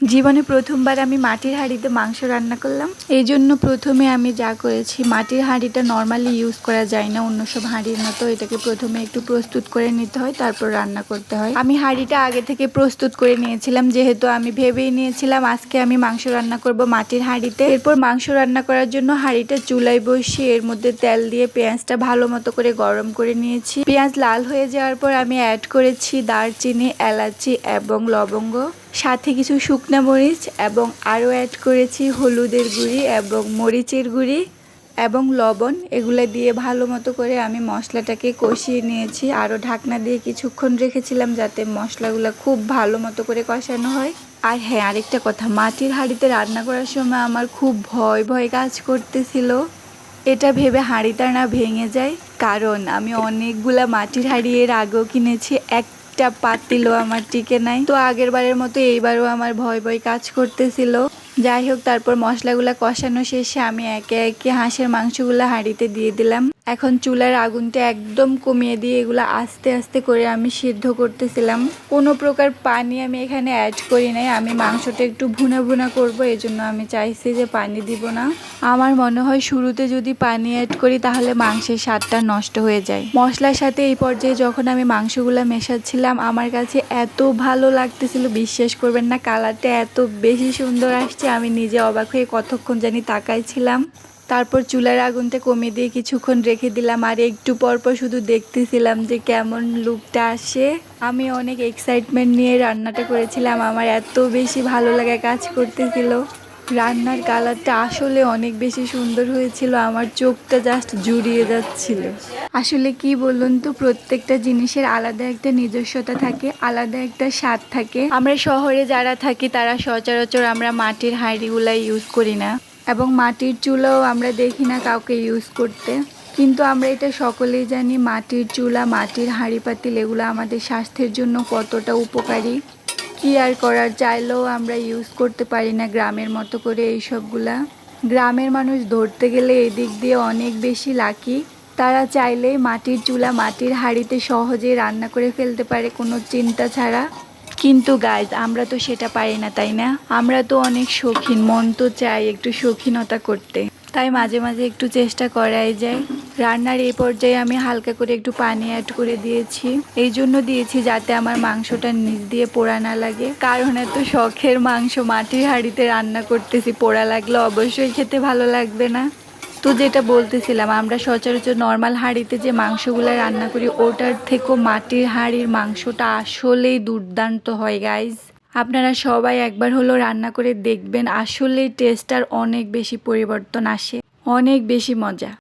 জীবনে প্রথমবার আমি মাটির হাঁড়িতে মাংস রান্না করলাম। এই জন্য প্রথমে আমি যা করেছি, মাটির হাঁড়িটা নর্মালি ইউজ করা যায় না, অন্য সব হাঁড়ির মতো। এটাকে প্রথমে একটু প্রস্তুত করে নিতে হয়, তারপর রান্না করতে হয়। আমি হাঁড়িটা আগে থেকে প্রস্তুত করে নিয়েছিলাম, যেহেতু আমি ভেবেই নিয়েছিলাম আজকে আমি মাংস রান্না করব মাটির হাঁড়িতে। এরপর মাংস রান্না করার জন্য হাঁড়িটা চুলায় বসিয়ে এর মধ্যে তেল দিয়ে পেঁয়াজটা ভালো মতো করে গরম করে নিয়েছি। পেঁয়াজ লাল হয়ে যাওয়ার পর আমি অ্যাড করেছি দারচিনি, এলাচি এবং লবঙ্গ। সাথে কিছু শুকনা মরিচ এবং আরও অ্যাড করেছি হলুদের গুঁড়ি এবং মরিচের গুঁড়ি এবং লবণ। এগুলো দিয়ে ভালো মতো করে আমি মশলাটাকে কষিয়ে নিয়েছি। আরও ঢাকনা দিয়ে কিছুক্ষণ রেখেছিলাম যাতে মশলাগুলো খুব ভালো মতো করে কষানো হয়। আর হ্যাঁ আরেকটা কথা, মাটির হাঁড়িতে রান্না করার সময় আমার খুব ভয় ভয় কাজ করতেছিল। এটা ভেবে হাঁড়িটা না ভেঙে যায়, কারণ আমি অনেকগুলা মাটির হাঁড়ি এর আগেও কিনেছি একটা পাতিল আমার টিকে নাই। তো আগের বারের মতো এইবারও আমার ভয় ভয় কাজ করতেছিল। যাই হোক, তারপর মশলাগুলো কষানো শেষে আমি একে একে হাঁসের মাংসগুলো হাঁড়িতে দিয়ে দিলাম। এখন চুলার আগুনটা একদম কমিয়ে দিয়ে এগুলো আস্তে আস্তে করে আমি সিদ্ধ করতেছিলাম। কোনো প্রকার পানি আমি এখানে অ্যাড করি নাই। আমি মাংসটা একটু ভুনা ভুনা করব, এজন্য আমি চাইছি যে পানি দিব না। আমার মনে হয় শুরুতে যদি পানি অ্যাড করি, তাহলে মাংসের স্বাদটা নষ্ট হয়ে যায়। মশলার সাথে এই পর্যায়ে যখন আমি মাংসগুলো মেশাচ্ছিলাম, আমার কাছে এত ভালো লাগতেছিল, বিশ্বাস করবেন না, কালারটা এত বেশি সুন্দর আসছে। আমি নিজে অবাক হয়ে কতক্ষণ জানি তাকাইছিলাম তারপর চুলার আগুনতে কমিয়ে দিয়ে কিছুক্ষণ রেখে দিলাম আর একটু পর পর শুধু দেখতেছিলাম যে কেমন লুকটা আসে। আমি অনেক এক্সাইটমেন্ট নিয়ে রান্নাটা করেছিলাম। আমার এত বেশি ভালো লাগা কাজ করতেছিল। রান্নার কালারটা আসলে অনেক বেশি সুন্দর হয়েছিল, আমার চোখটা জাস্ট জুড়িয়ে যাচ্ছিল। আসলে কি বলুন তো, প্রত্যেকটা জিনিসের আলাদা একটা নিজস্বতা থাকে, আলাদা একটা স্বাদ থাকে। আমরা শহরে যারা থাকি, তারা সচরাচর আমরা মাটির হাঁড়িগুলাই ইউজ করি না, এবং মাটির চুলাও আমরা দেখি না কাউকে ইউজ করতে। কিন্তু আমরা এটা সকলেই জানি, মাটির চুলা, মাটির হাঁড়ি পাতিল এগুলো আমাদের স্বাস্থ্যের জন্য কতটা উপকারী। কি আর করার চাইলেও আমরা ইউজ করতে পারি না গ্রামের মতো করে এই সবগুলা। গ্রামের মানুষ ধরতে গেলে এদিক দিয়ে অনেক বেশি লাকি তারা চাইলে মাটির চুলা মাটির হাঁড়িতে সহজে রান্না করে ফেলতে পারে, কোনো চিন্তা ছাড়া। কিন্তু গাইজ আমরা তো সেটা পারি না, তাই না? আমরা তো অনেক শৌখিন, মন তো চাই একটু শৌখিনতা করতে। তাই মাঝে মাঝে একটু চেষ্টা করাই যায়। রান্নার এই পর্যায়ে আমি হালকা করে একটু পানি অ্যাড করে দিয়েছি। এই জন্য দিয়েছি যাতে আমার মাংসটা নিচ দিয়ে পোড়া না লাগে। কারণ এত শখের মাংস, মাটির হাঁড়িতে রান্না করতেছি, পোড়া লাগলে অবশ্যই খেতে ভালো লাগবে না। তো যেটা বলতেছিলাম, আমরা সচরাচর নর্মাল হাঁড়িতে যে মাংসগুলো রান্না করি, ওটার থেকেও মাটির হাঁড়ির মাংসটা আসলেই দুর্দান্ত হয় গাইজ আপনারা সবাই একবার হলো রান্না করে দেখবেন, আসলেই টেস্টটার অনেক বেশি পরিবর্তন আসে, অনেক বেশি মজা।